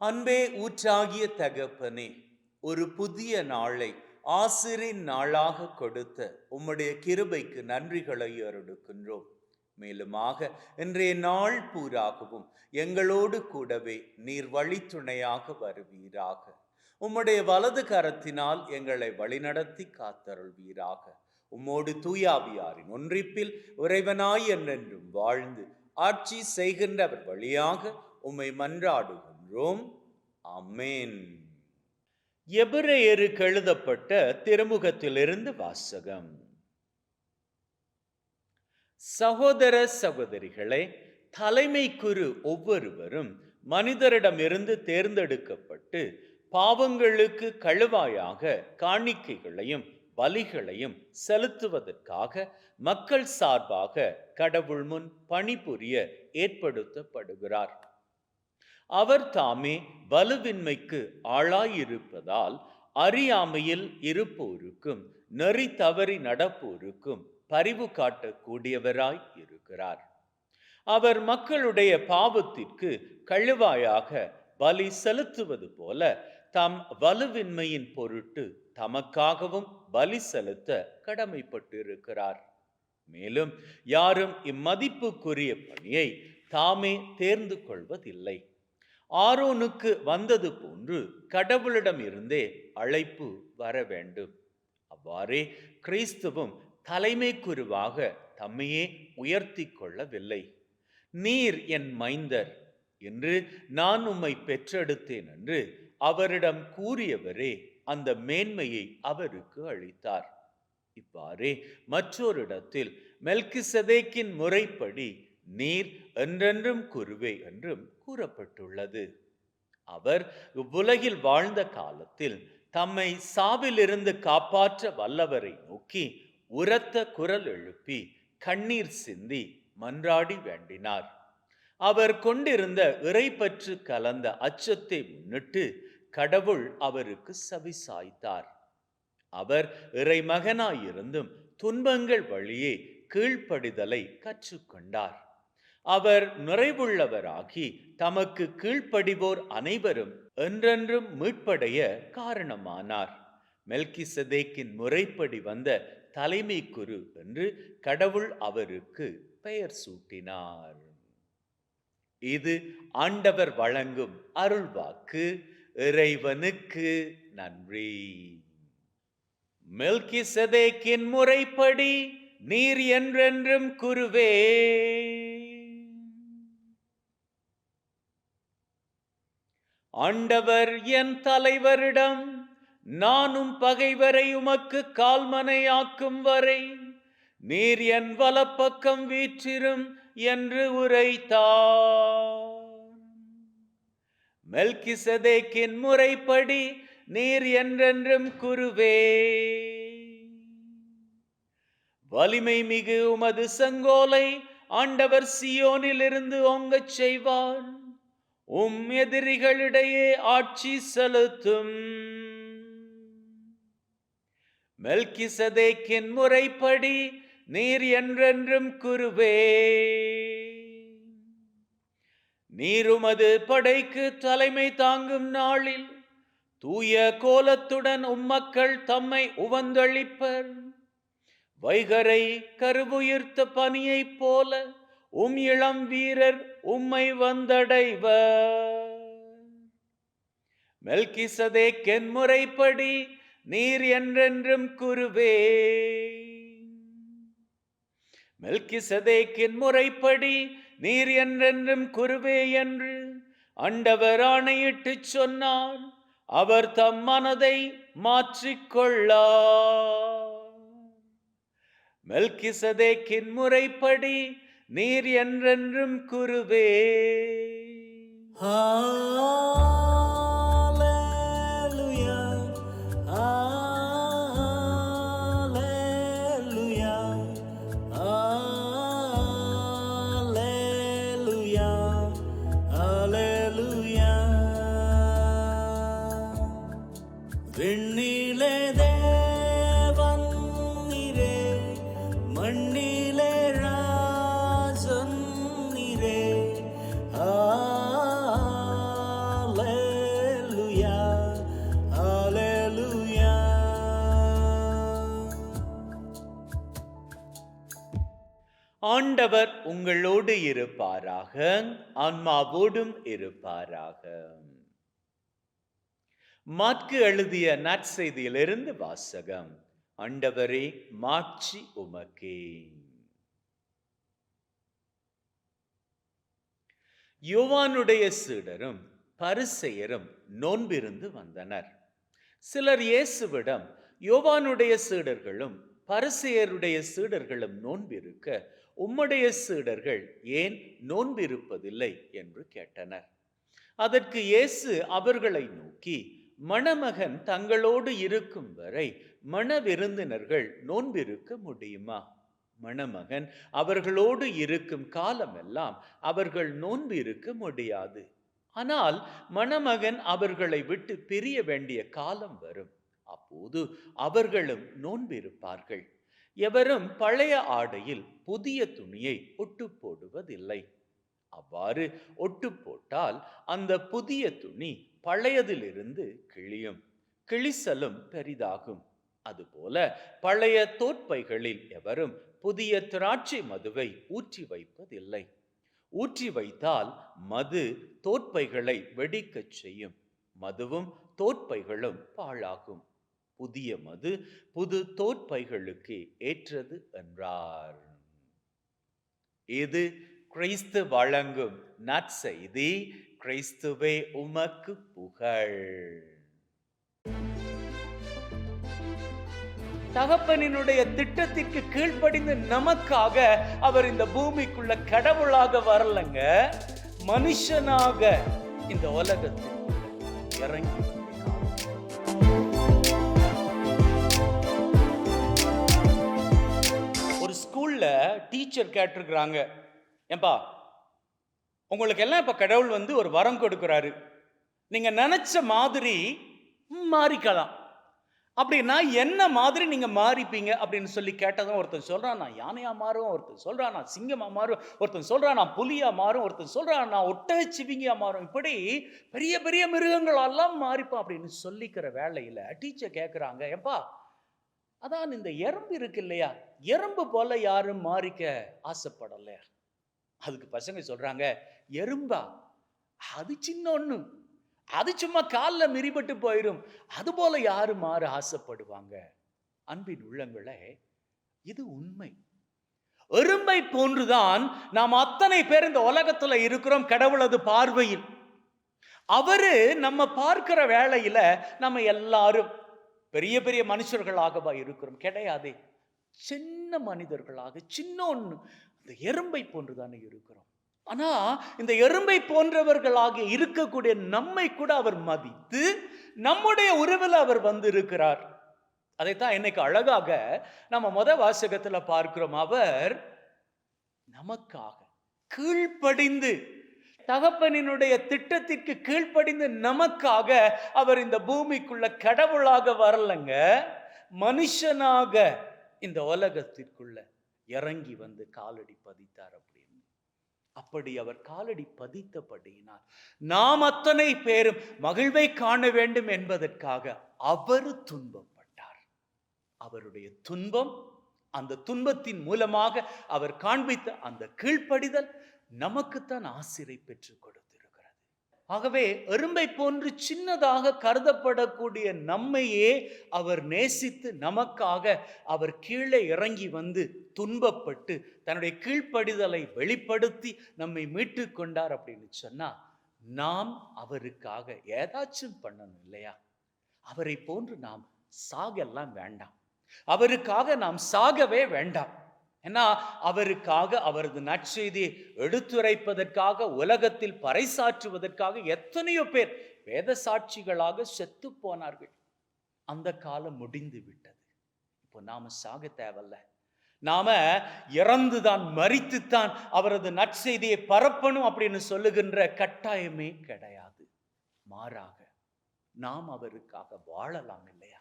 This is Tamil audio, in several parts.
அன்பே ஊற்றாகிய தகப்பனே ஒரு புதிய நாளை ஆசிரின் நாளாக கொடுத்த உம்முடைய கிருபைக்கு நன்றிகளை அருடுக்கின்றோம் மேலுமாக இன்றைய நாள் பூராகவும் எங்களோடு கூடவே நீர் வழித்துணையாக வருவீராக. உம்முடைய வலது கரத்தினால் எங்களை வழிநடத்தி காத்தருள்வீராக. உம்மோடு தூயாவியாரின் ஒன்றிப்பில் உறைவனாய் என்றென்றும் வாழ்ந்து ஆட்சி செய்கின்றவர் வழியாக உம்மை மன்றாடுகின்றோம் அமேன் எபிரேயருக்கு எழுதப்பட்ட திருமுகத்திலிருந்து வாசகம். சகோதர சகோதரிகளே தலைமை குரு ஒவ்வொருவரும் மனிதரிடமிருந்து தேர்ந்தெடுக்கப்பட்டு பாவங்களுக்கு கழுவாயாக காணிக்கைகளையும் பலிகளையும் செலுத்துவதற்காக மக்கள் சார்பாக கடவுள் முன் பணிபுரிய ஏற்படுத்தப்படுகிறார். அவர் தாமே வலுவின்மைக்கு ஆளாயிருப்பதால் அறியாமையில் இருப்போருக்கும் நெறி தவறி நடப்போருக்கும் பரிவு காட்டக்கூடியவராய் இருக்கிறார். அவர் மக்களுடைய பாவத்திற்கு கழுவாயாக பலி செலுத்துவது போல தம் வலுவின்மையின் பொருட்டு தமக்காகவும் பலி செலுத்த கடமைப்பட்டிருக்கிறார். மேலும் யாரும் இம்மதிப்புக்குரிய பணியை தாமே தேர்ந்து கொள்வதில்லை. ஆரோனுக்கு வந்தது போன்று கடவுளிடம் இருந்தே அழைப்பு வர வேண்டும். அவ்வாறே கிறிஸ்துவும் தலைமை குருவாக தம்மையே உயர்த்தி கொள்ளவில்லை. நீர் என் மைந்தர் என்று நான் உம்மை பெற்றெடுத்தேன் என்று அவரிடம் கூறியவரே அந்த மேன்மையை அவருக்கு அளித்தார். இவ்வாறே மற்றொரு இடத்தில் மெல்கிசதேக்கின் முறைப்படி நீர் என்றென்றும் குருவே என்றும் கூறப்பட்டுள்ளது. அவர் இவ்வுலகில் வாழ்ந்த காலத்தில் தம்மை சாவிலிருந்து காப்பாற்ற வல்லவரை நோக்கி உரத்த குரல் எழுப்பி கண்ணீர் சிந்தி மன்றாடி வேண்டினார். அவர் கொண்டிருந்த இறைப்பற்று கலந்த அச்சத்தை முன்னிட்டு கடவுள் அவருக்கு சவிசாய்த்தார் அவர் இறைமகனாயிருந்தும் துன்பங்கள் வழியே கீழ்ப்படிதலை கற்றுக்கொண்டார். அவர் நிறைவுள்ளவராகி தமக்கு கீழ்ப்படிவோர் அனைவரும் என்றென்றும் மீட்படைய காரணமானார். மெல்கிசதேக்கின் முறைப்படி வந்த தலைமை குரு என்று கடவுள் அவருக்கு பெயர் சூட்டினார். இது ஆண்டவர் வழங்கும் அருள்வாக்கு. இறைவனுக்கு நன்றி. மெல்கிசதேக்கின் முறைப்படி நீர் என்றென்றும் குருவே. ஆண்டவர் என் தலைவரிடம் நானும் பகைவரை உமக்கு கால்மனையாக்கும் வரை நீர் என் வலப்பக்கம் வீற்றிரும் என்று உரைத்தார். மெல்கிசதேக்கின் முறைப்படி நீர் என்றென்றும் குருவே வலிமை மிகு உமது செங்கோலை ஆண்டவர் சியோனிலிருந்து ஓங்கச் செய்வார். உம் எதிரிகளிடையே ஆட்சி செலுத்தும். மெல்கிசதேக்கின் முறைப்படி நீர் என்றென்றும் குருவே. நீருமது படைக்கு தலைமை தாங்கும் நாளில் தூய கோலத்துடன் உம்மக்கள் தம்மை உவந்தளிப்பர். வைகரை கருவுயிர்த்த பனியைப் போல உம் இளம் வீரர் உம்மை வந்தடைவர். மெல்கிசதே கென்முறைப்படி நீர் என்றென்றும் குருவே மெல்கிசதே கென்முறைப்படி நீர் என்றென்றும் குருவே என்று அண்டவர் ஆணையிட்டு சொன்னார். அவர் தம் மனதை மாற்றிக்கொள்ளார் மெல்கிசதே முறைப்படி நீர் என்றென்றும் குருவே ஆ. ஆண்டவர் உங்களோடு இருப்பாராக. ஆன்மாவோடும் இருப்பாராக. மாற்கு எழுதிய நற்செய்தியிலிருந்து வாசகம். ஆண்டவரே மாட்சி உமக்கே. யோவானுடைய சீடரும் பரிசெயரும் நோன்பிருந்து வந்தனர். சிலர் இயேசுவிடம் யோவானுடைய சீடர்களும் பரிசெயருடைய சீடர்களும் நோன்பிருக்க உம்முடைய சீடர்கள் ஏன் நோன்பிருப்பதில்லை என்று கேட்டனர். அதற்கு இயேசு அவர்களை நோக்கி மணமகன் தங்களோடு இருக்கும் வரை மணவிருந்தினர்கள் நோன்பிருக்க முடியுமா? மணமகன் அவர்களோடு இருக்கும் காலமெல்லாம் அவர்கள் நோன்பு இருக்க முடியாது. ஆனால் மணமகன் அவர்களை விட்டு பிரிய வேண்டிய காலம் வரும். அப்போது அவர்களும் நோன்பிருப்பார்கள். எவரும் பழைய ஆடையில் புதிய துணியை ஒட்டு போடுவதில்லை அவ்வாறு ஒட்டு போட்டால் அந்த புதிய துணி பழையதிலிருந்து கிழியும் கிழிசலும் பெரிதாகும். அதுபோல பழைய தோற்பைகளில் எவரும் புதிய திராட்சை மதுவை ஊற்றி வைப்பதில்லை. ஊற்றி வைத்தால் மது தோற்பைகளை வெடிக்கச் செய்யும் மதுவும் தோற்பைகளும் பாழாகும். புதிய மது புது தோற்பைகளுக்கு ஏற்றது என்றார். இது கிறிஸ்து வழங்கும் நற்செய்தி கிறிஸ்துவே உமக்கு புகழ். தகப்பனினுடைய திட்டத்திற்கு கீழ்ப்படிந்து நமக்காக அவர் இந்த பூமிக்குள்ள கடவுளாக வரலங்க மனுஷனாக இந்த உலகத்தில் இறங்கி ஸ்கூலில் டீச்சர் கேட்டிருக்கிறாங்க. ஏன்பா உங்களுக்கு எல்லாம் இப்போ கடவுள் வந்து ஒரு வரம் கொடுக்குறாரு. நீங்கள் நினச்ச மாதிரி மாறிக்கலாம். அப்படின்னா என்ன மாதிரி நீங்கள் மாறிப்பீங்க அப்படின்னு சொல்லி கேட்டதும் ஒருத்தன் சொல்கிறான் நான் யானையாக மாறுவேன் ஒருத்தன் சொல்கிறான் நான் சிங்கமாக மாறும் ஒருத்தன் சொல்கிறான் நான் புலியாக மாறும் ஒருத்தன் சொல்கிறான் நான் ஒட்டக சிவிங்கியாக மாறும் இப்படி பெரிய பெரிய மிருகங்களெல்லாம் மாறிப்பான் அப்படின்னு சொல்லிக்கிற வேலையில் டீச்சர் கேட்குறாங்க ஏப்பா அதான் இந்த எறும்பு இருக்கு இல்லையா? எறும்பு போல யாரும் மாறிக்க ஆசைப்படலையா? அதுக்கு பசங்க சொல்றாங்க எறும்பா அது சின்ன ஒன்று அது சும்மா காலில் மிரிபட்டு போயிடும் அது போல யாரு மாற ஆசைப்படுவாங்க. அன்பின் உள்ளங்களே இது உண்மை. எறும்பை போன்றுதான் நாம் அத்தனை பேர் இந்த உலகத்துல இருக்கிறோம் கடவுளது பார்வையில். அவரு நம்ம பார்க்கிற வேளையில நம்ம எல்லாரும் பெரிய பெரிய மனுஷர்களாகவா இருக்கிறோம். கிடையாதே. சின்ன மனிதர்களாக சின்ன ஒன்று அந்த எறும்பை போன்றுதானே இருக்கிறோம். ஆனா இந்த எறும்பை போன்றவர்களாக இருக்கக்கூடிய நம்மை கூட அவர் மதித்து நம்முடைய உறவில் அவர் வந்து இருக்கிறார் அதைத்தான் இன்னைக்கு அழகாக நம்ம மொத வாசகத்துல பார்க்கிறோம். அவர் நமக்காக கீழ்ப்படிந்து தகப்பனினுடைய திட்டத்திற்கு கீழ்ப்படிந்து நமக்காக அவர் இந்த பூமிக்குள்ள கடவுளாக வரலங்க மனுஷனாக இந்த உலகத்திற்குள்ள இறங்கி வந்து காலடி பதித்தார் அப்படின்னு. அப்படி அவர் காலடி பதித்தபடியினால் நாம் அத்தனை பேரும் மகிழ்வை காண வேண்டும் என்பதற்காக அவர் துன்பப்பட்டார். அவருடைய துன்பம் அந்த துன்பத்தின் மூலமாக அவர் காண்பித்த அந்த கீழ்ப்படிதல் நமக்குத்தான் ஆசிரை பெற்றுக் கொடுத்திருக்கிறது. ஆகவே எறும்பை போன்று சின்னதாக கருதப்படக்கூடிய நம்மையே அவர் நேசித்து நமக்காக அவர் கீழே இறங்கி வந்து துன்பப்பட்டு தன்னுடைய கீழ்ப்படிதலை வெளிப்படுத்தி நம்மை மீட்டு கொண்டார் அப்படின்னு சொன்னா நாம் அவருக்காக ஏதாச்சும் பண்ணணும் இல்லையா? அவரை போன்று நாம் சாகெல்லாம் வேண்டாம். அவருக்காக நாம் சாகவே வேண்டாம். ஏன்னா அவருக்காக அவரது நற்செய்தியை எடுத்துரைப்பதற்காக உலகத்தில் பறைசாற்றுவதற்காக எத்தனையோ பேர் வேத சாட்சிகளாக செத்து போனார்கள். அந்த காலம் முடிந்து விட்டது. இப்போ நாம சாக தேவல்ல. நாம இறந்துதான் மறித்துத்தான் அவரது நற்செய்தியை பரப்பணும் அப்படின்னு சொல்லுகின்ற கட்டாயமே கிடையாது. மாறாக நாம் அவருக்காக வாழலாம் இல்லையா?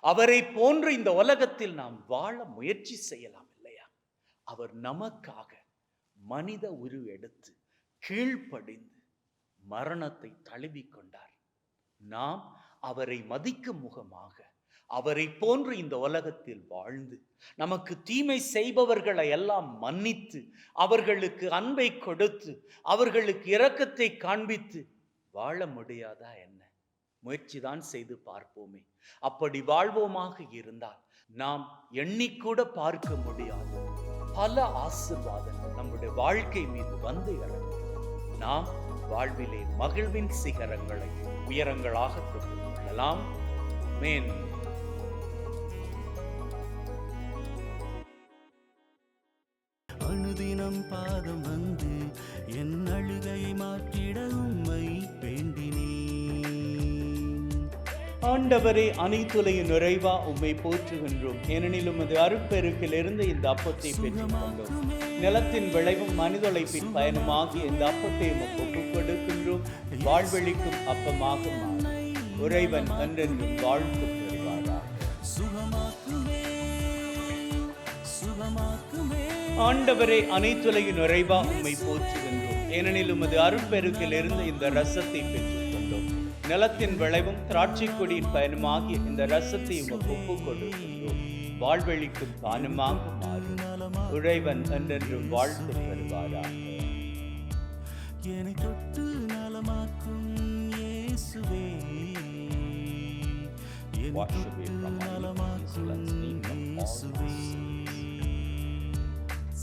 அவரை போன்று இந்த உலகத்தில் நாம் வாழ முயற்சி செய்யலாம். அவர் நமக்காக மனித உரு எடுத்து கீழ்ப்படிந்து மரணத்தை தழுவிக் கொண்டார். நாம் அவரை மதிக்கும் முகமாக அவரை போன்று இந்த உலகத்தில் வாழ்ந்து நமக்கு தீமை செய்பவர்களை எல்லாம் மன்னித்து அவர்களுக்கு அன்பை கொடுத்து அவர்களுக்கு இரக்கத்தை காண்பித்து வாழ முடியாதா என்ன? முயற்சிதான் செய்து பார்ப்போமே. அப்படி வாழ்வோமாக இருந்தால் நாம் எண்ணிக்கூட பார்க்க முடியாது. பல ஆசிர்வாதங்கள் நம்முடைய வாழ்க்கை மீது வந்து இறங்கும். நாம் வாழ்விலே மகிழ்வின் சிகரங்களை உயரங்களாக கொண்டு கொள்ளலாம். மேன் அனுதினம் பாதம் வந்து என் அழுகையை மாற்றிட உம்மை ஆண்டவரே அனைத்துலையும் நிறைவா உம்மை போற்றுகின்றோம். ஏனெனில் உமது அருட்பெருக்கிலிருந்து இந்த அப்பத்தை பெற்றுக்கொண்டோம். நிலத்தின் விளைவும் மனிதொழைப்பின் பயணமாகி இந்த அப்பத்தை உமக்கு ஒப்புக் கொடுக்கின்றோம் வாழ்வெளிக்கும் அப்பமாக உறைவன் என்றென்றும் வாழ்த்து ஆண்டவரே அனைத்துலையும் நிறைவா உம்மை போற்றுகின்றோம். ஏனெனில் உமது அருட்பெருக்கிலிருந்து இந்த ரசத்தை பெற்று நிலத்தின் விளைவும் திராட்சை கொடியின் பயனுமாகிய இந்த ரசத்தை உமக்கு ஒப்புக் கொடுக்கின்றோம் வாழ்வெளிக்கும் பானமாக மாறும் உறைவன் என்றென்றும் வாழ்த்து பெறுவாராக என்னை தொட்டு நலமாக்கும் இயேசுவே. from from all இயேசுவே.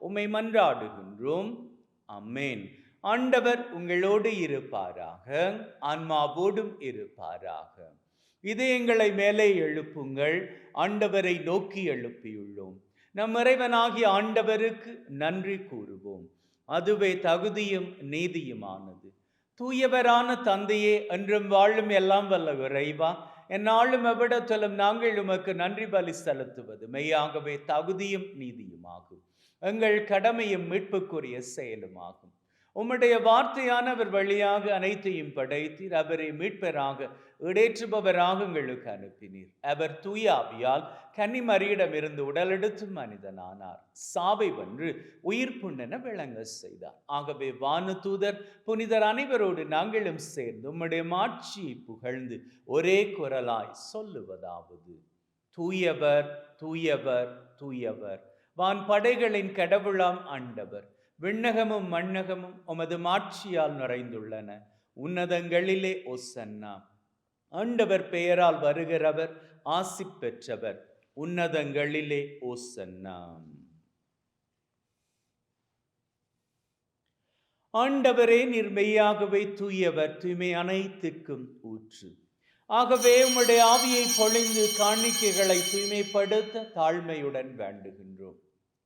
உம்மை மன்றாடுகின்றோம். அம்மேன் ஆண்டவர் உங்களோடு இருப்பாராக. ஆன்மாவோடும் இருப்பாராக. இதயங்களை மேலே எழுப்புங்கள். ஆண்டவரை நோக்கி எழுப்பியுள்ளோம். நம் இறைவனாகிய ஆண்டவருக்கு நன்றி கூறுவோம். அதுவே தகுதியும் நீதியுமானது. தூயவரான தந்தையே என்றும் வாழும் எல்லாம் வல்ல இறைவா. என்னாலும் எவ்விடத்திலும் நாங்கள் உமக்கு நன்றி பலி செலுத்துவது மெய்யாகவே தகுதியும் நீதியுமாகும். எங்கள் கடமையும் மீட்புக்குரிய செயலுமாகும். உம்முடைய வார்த்தையானவர் வழியாக அனைத்தையும் படைத்தீர். அவரை மீட்பராக இடேற்றுபவராக எங்களுக்கு அனுப்பினீர். அவர் தூயாவியால் கன்னிமரியிடமிருந்து உடலெடுத்து மனிதனானார். சாவை வென்று உயிர் புண்ணென விளங்க செய்தார். ஆகவே வானு தூதர் புனிதர் அனைவரோடு நாங்களும் சேர்ந்து உம்முடைய மாட்சியை புகழ்ந்து ஒரே குரலாய் சொல்லுவதாவது. தூயவர் தூயவர் தூயவர். வான் படைகளின் கடவுளாம் ஆண்டவர். விண்ணகமும் மண்ணகமும் உமது மாட்சியால் நிறைந்துள்ளன. உன்னதங்களிலே ஒசன்னா. ஆண்டவர் பெயரால் வருகிறவர் ஆசி பெற்றவர். உன்னதங்களிலே ஓசன்னா ஆண்டவரே நிர்மையாகவே தூயவர் தூய்மை அனைத்துக்கும் ஊற்று. ஆகவே உம்முடைய ஆவியை பொழிந்து காணிக்கைகளை தூய்மைப்படுத்த தாழ்மையுடன் வேண்டுகின்றோம்.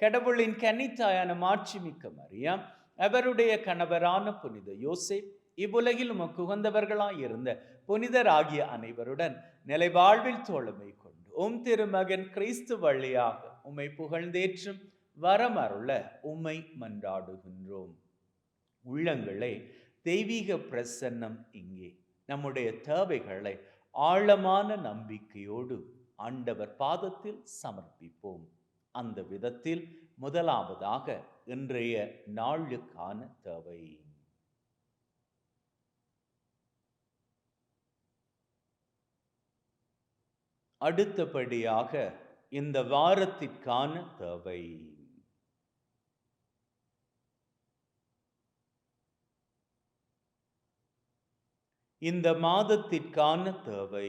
கடவுளின் கன்னித்தாயான மாட்சிமிக்க மரியாம் அவருடைய கணவரான புனித யோசேப் இவ்வுலகில் உமக்கு உகந்தவர்களாய் இருந்த புனிதராகிய அனைவருடன் நிலைவாழ்வில் தோழமை கொண்டு உம் திருமகன் கிறிஸ்து வழியாக உம்மை புகழ்ந்தேற்றும் வரமருள உம்மை மன்றாடுகின்றோம். உள்ளங்களே தெய்வீக பிரசன்னம் இங்கே. நம்முடைய தேவைகளை ஆழமான நம்பிக்கையோடு ஆண்டவர் பாதத்தில் சமர்ப்பிப்போம். அந்த விதத்தில் முதலாவதாக இன்றைய நாளுக்கான தேவை. அடுத்தபடியாக இந்த வாரத்திற்கான தேவை. இந்த மாதத்திற்கான தேவை.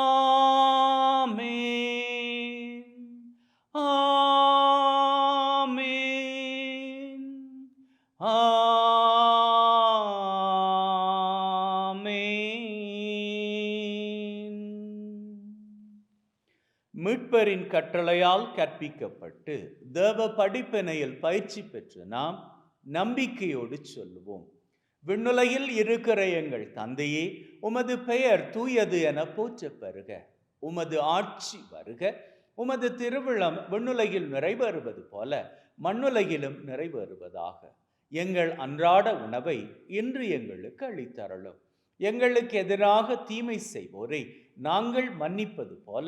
மீட்பரின் கட்டளையால் கற்பிக்கப்பட்டு தேவ படிப்பினையில் பயிற்சி பெற்று நாம் நம்பிக்கையோடு சொல்லுவோம். விண்ணுலகில் இருக்கிற எங்கள் தந்தையே உமது பெயர் தூயது என போற்றப் பெறுக உமது ஆட்சி வருக. உமது திருவிழம் விண்ணுலகில் நிறைவேறுவது போல மண்ணுலகிலும் நிறைவேறுவதாக. எங்கள் அன்றாட உணவை இன்று எங்களுக்கு அளித்தரலும் எங்களுக்கு எதிராக தீமை செய்வோரை நாங்கள் மன்னிப்பது போல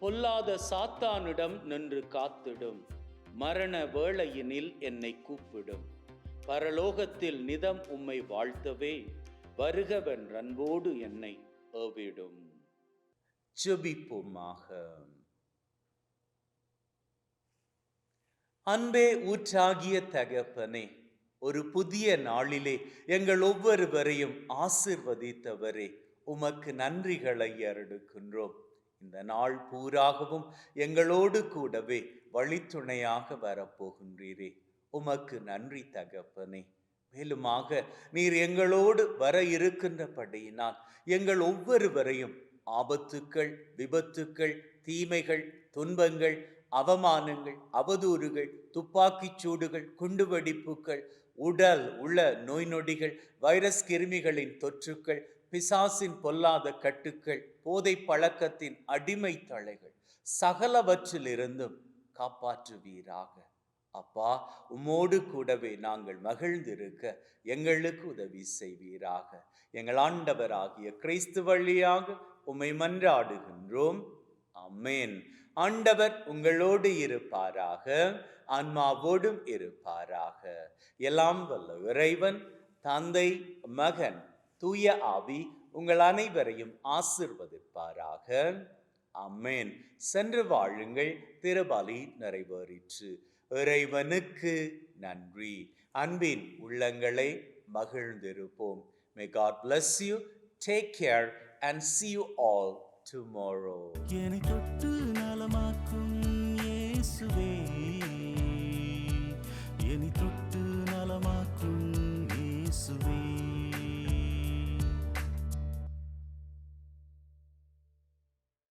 பொல்லாத சாத்தானிடம் நின்று காத்திடும். மரண வேளையினில் என்னை கூப்பிடும். பரலோகத்தில் நிதம் உம்மை வாழ்த்தவே வருகவன் அன்போடு என்னை ஏவிடும். ஜெபிப்போமாக. அன்பே ஊற்றாகிய தகப்பனே ஒரு புதிய நாளிலே எங்கள் ஒவ்வொருவரையும் ஆசிர்வதித்தவரே உமக்கு நன்றிகளை அருடுக்கின்றோம் இந்த நாள் பூராகவும் எங்களோடு கூடவே வழித்துணையாக வரப்போகின்றீரே. உமக்கு நன்றி தகப்பனே. மேலுமாக நீர் எங்களோடு வர இருக்கின்றபடியினால் எங்கள் ஒவ்வொருவரையும் ஆபத்துக்கள் விபத்துக்கள் தீமைகள் துன்பங்கள் அவமானங்கள் அவதூறுகள் துப்பாக்கிச் சூடுகள் குண்டுவெடிப்புகள் உடல் உள்ள நோய் நொடிகள் வைரஸ் கிருமிகளின் தொற்றுக்கள் பிசாசின் பொல்லாத கட்டுக்கள் போதை பழக்கத்தின் அடிமை தளைகள் சகலவற்றிலிருந்தும் காப்பாற்றுவீராக. அப்பா உம்மோடு கூடவே நாங்கள் மகிழ்ந்திருக்க எங்களுக்கு உதவி செய்வீராக. எங்கள் ஆண்டவராகிய கிறிஸ்து வழியாக உம்மை மன்றாடுகின்றோம். அமேன் ஆண்டவர் உங்களோடு இருப்பாராக ஆன்மாவோடும் இருப்பாராக. எல்லாம் வல்ல இறைவன் தந்தை மகன் தூய ஆவி உங்கள் அனைவரையும் ஆசிர்வதிப்பாராக. அம்மேன் சென்று வாழுங்கள் திருபலி நிறைவேறிற்று. இறைவனுக்கு நன்றி. அன்பின் உள்ளங்களை மகிழ்ந்திருப்போம். May God bless you take care and see you all tomorrow என்னை தொட்டு நலமாக்கும் இயேசுவே. என்னை தொட்டு